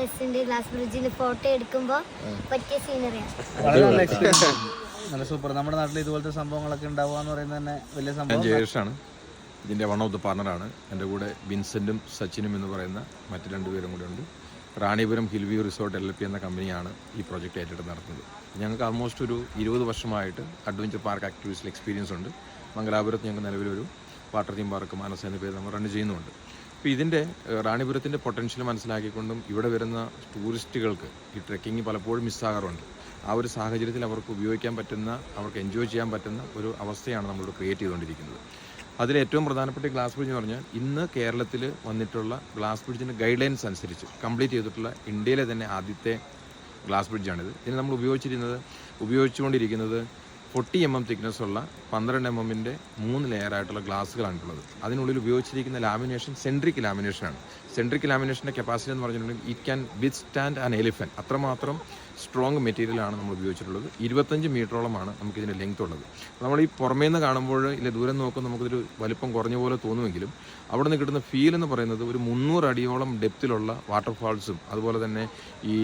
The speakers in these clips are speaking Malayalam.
രസമുണ്ട് ഗ്ലാസ് ബ്രിഡ്ജിൽ ഫോട്ടോ എടുക്കുമ്പോൾ പറ്റിയ സീനറിയാണ് വളരെ നല്ല എക്സ്പീരിയൻസ് നല്ല സൂപ്പർ നമ്മുടെ നാട്ടിൽ ഇതുപോലത്തെ സംഭവങ്ങളൊക്കെ ഉണ്ടാവുക എന്ന് പറയുന്നത് തന്നെ വലിയ ഞാൻ സംഭവം. ജയേഷാണ്. ഇതിന്റെ വൺ ഓഫ് ദ പാർട്ണറാണ് എന്റെ കൂടെ വിൻസെന്റും സച്ചിനും എന്ന് പറയുന്ന മറ്റ് രണ്ടുപേരും കൂടെ ഉണ്ട്. Ranipuram hill view resort L P എന്ന കമ്പനിയാണ് ഈ പ്രോജക്റ്റ് ഏറ്റെടുത്ത് നടത്തുന്നത്. ഞങ്ങൾക്ക് ആൾമോസ്റ്റ് ഒരു ഇരുപത് വർഷമായിട്ട് അഡ്വഞ്ചർ പാർക്ക് ആക്ടിവിറ്റീസിൽ എക്സ്പീരിയൻസ് ഉണ്ട്. മംഗലാപുരത്ത് ഞങ്ങൾക്ക് നിലവിലൊരു വാട്ടർ തീം പാർക്ക് മാനസ എന്ന പേര് നമ്മൾ റൺ ചെയ്യുന്നുണ്ട്. അപ്പോൾ ഇതിന്റെ റാണിപുരത്തിന്റെ പൊട്ടൻഷ്യൽ മനസ്സിലാക്കിക്കൊണ്ടും ഇവിടെ വരുന്ന ടൂറിസ്റ്റുകൾക്ക് ഈ ട്രെക്കിംഗ് പലപ്പോഴും മിസ്സാകാറുണ്ട് ആ ഒരു സാഹചര്യത്തിൽ അവർക്ക് ഉപയോഗിക്കാൻ പറ്റുന്ന അവർക്ക് എൻജോയ് ചെയ്യാൻ പറ്റുന്ന ഒരു അവസ്ഥയാണ് നമ്മളിവിടെ ക്രിയേറ്റ് ചെയ്തുകൊണ്ടിരിക്കുന്നത്. അതിൽ ഏറ്റവും പ്രധാനപ്പെട്ട ഗ്ലാസ് ബ്രിഡ്ജ് എന്ന് പറഞ്ഞാൽ ഇന്ന് കേരളത്തിൽ വന്നിട്ടുള്ള ഗ്ലാസ് ബ്രിഡ്ജിന്റെ ഗൈഡ് ലൈൻസ് അനുസരിച്ച് കംപ്ലീറ്റ് ചെയ്തിട്ടുള്ള ഇന്ത്യയിലെ തന്നെ ആദ്യത്തെ ഗ്ലാസ് ബ്രിഡ്ജാണിത് ഇതിന് നമ്മൾ ഉപയോഗിച്ചിരുന്നത് ഉപയോഗിച്ചുകൊണ്ടിരിക്കുന്നത് ഫോർട്ടി എം എം തിക്നെസ് ഉള്ള പന്ത്രണ്ട് എം എമ്മിന്റെ മൂന്ന് ലെയർ ആയിട്ടുള്ള ഗ്ലാസ്സുകളാണുള്ളത് അതിനുള്ളിൽ ഉപയോഗിച്ചിരിക്കുന്ന ലാമിനേഷൻ സെൻട്രിക് ലാമിനേഷനാണ് സെൻട്രിക് ലാമിനേഷന്റെ കപ്പാസിറ്റി എന്ന് പറഞ്ഞിട്ടുണ്ടെങ്കിൽ it can withstand and elephant അത്രമാത്രം സ്ട്രോങ് മെറ്റീരിയലാണ് നമ്മൾ ഉപയോഗിച്ചിട്ടുള്ളത്. ഇരുപത്തഞ്ച് മീറ്ററോളമാണ് നമുക്ക് ഇതിന്റെ ലെങ്ത് ഉള്ളത്. നമ്മൾ ഈ പുറമേ നിന്ന് കാണുമ്പോൾ ഇല്ല ദൂരം നോക്കുമ്പോൾ നമുക്കിതൊരു വലിപ്പം കുറഞ്ഞ പോലെ തോന്നുമെങ്കിലും അവിടെ നിന്ന് കിട്ടുന്ന ഫീൽ എന്ന് പറയുന്നത് ഒരു മുന്നൂറ് അടിയോളം ഡെപ്തിലുള്ള വാട്ടർഫാൾസും അതുപോലെ തന്നെ ഈ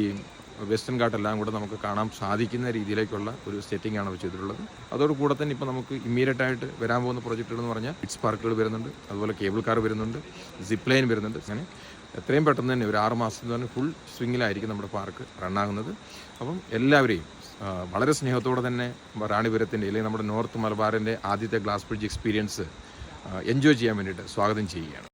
വെസ്റ്റേൺ ഘാട്ട് എല്ലാം കൂടെ നമുക്ക് കാണാൻ സാധിക്കുന്ന രീതിയിലേക്കുള്ള ഒരു സെറ്റിംഗ് ആണ് ചെയ്തിട്ടുള്ളത്. അതോടുകൂടെ തന്നെ ഇപ്പോൾ നമുക്ക് ഇമ്മീഡിയറ്റ് ആയിട്ട് വരാൻ പോകുന്ന പ്രോജക്റ്റുകൾ എന്ന് പറഞ്ഞാൽ ഇറ്റ്സ് പാർക്കുകൾ വരുന്നുണ്ട്. അതുപോലെ കേബിൾ കാർ വരുന്നുണ്ട്. സിപ്പ് ലൈൻ വരുന്നുണ്ട്. അങ്ങനെ എത്രയും പെട്ടെന്ന് തന്നെ ഒരു ആറ് മാസത്തിൽ തന്നെ ഫുൾ സ്വിങ്ങിലായിരിക്കും നമ്മുടെ പാർക്ക് റണ്ണാകുന്നത് അപ്പം എല്ലാവരെയും വളരെ സ്നേഹത്തോടെ തന്നെ റാണിപുരത്തിന്റെ അല്ലെങ്കിൽ നമ്മുടെ നോർത്ത് മലബാറിന്റെ ആദ്യത്തെ ഗ്ലാസ് ബ്രിഡ്ജ് എക്സ്പീരിയൻസ് എൻജോയ് ചെയ്യാൻ വേണ്ടിയിട്ട് സ്വാഗതം ചെയ്യുകയാണ്.